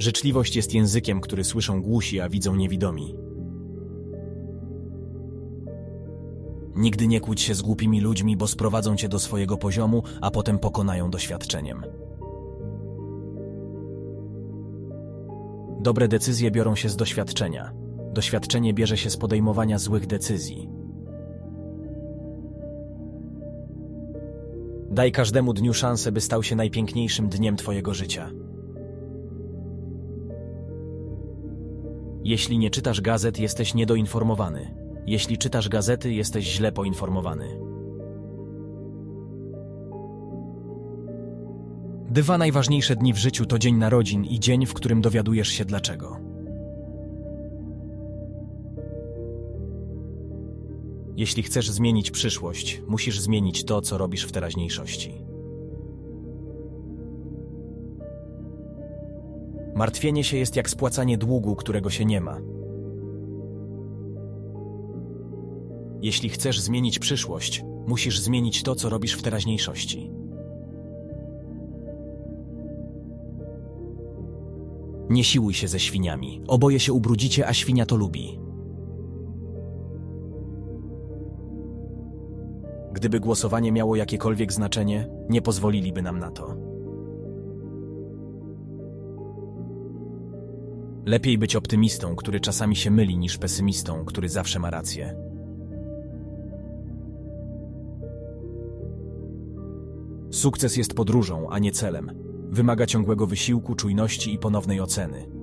Życzliwość jest językiem, który słyszą głusi, a widzą niewidomi. Nigdy nie kłóć się z głupimi ludźmi, bo sprowadzą cię do swojego poziomu, a potem pokonają doświadczeniem. Dobre decyzje biorą się z doświadczenia. Doświadczenie bierze się z podejmowania złych decyzji. Daj każdemu dniu szansę, by stał się najpiękniejszym dniem Twojego życia. Jeśli nie czytasz gazet, jesteś niedoinformowany. Jeśli czytasz gazety, jesteś źle poinformowany. Dwa najważniejsze dni w życiu to dzień narodzin i dzień, w którym dowiadujesz się dlaczego. Jeśli chcesz zmienić przyszłość, musisz zmienić to, co robisz w teraźniejszości. Martwienie się jest jak spłacanie długu, którego się nie ma. Jeśli chcesz zmienić przyszłość, musisz zmienić to, co robisz w teraźniejszości. Nie siłuj się ze świniami. Oboje się ubrudzicie, a świnia to lubi. Gdyby głosowanie miało jakiekolwiek znaczenie, nie pozwoliliby nam na to. Lepiej być optymistą, który czasami się myli, niż pesymistą, który zawsze ma rację. Sukces jest podróżą, a nie celem. Wymaga ciągłego wysiłku, czujności i ponownej oceny.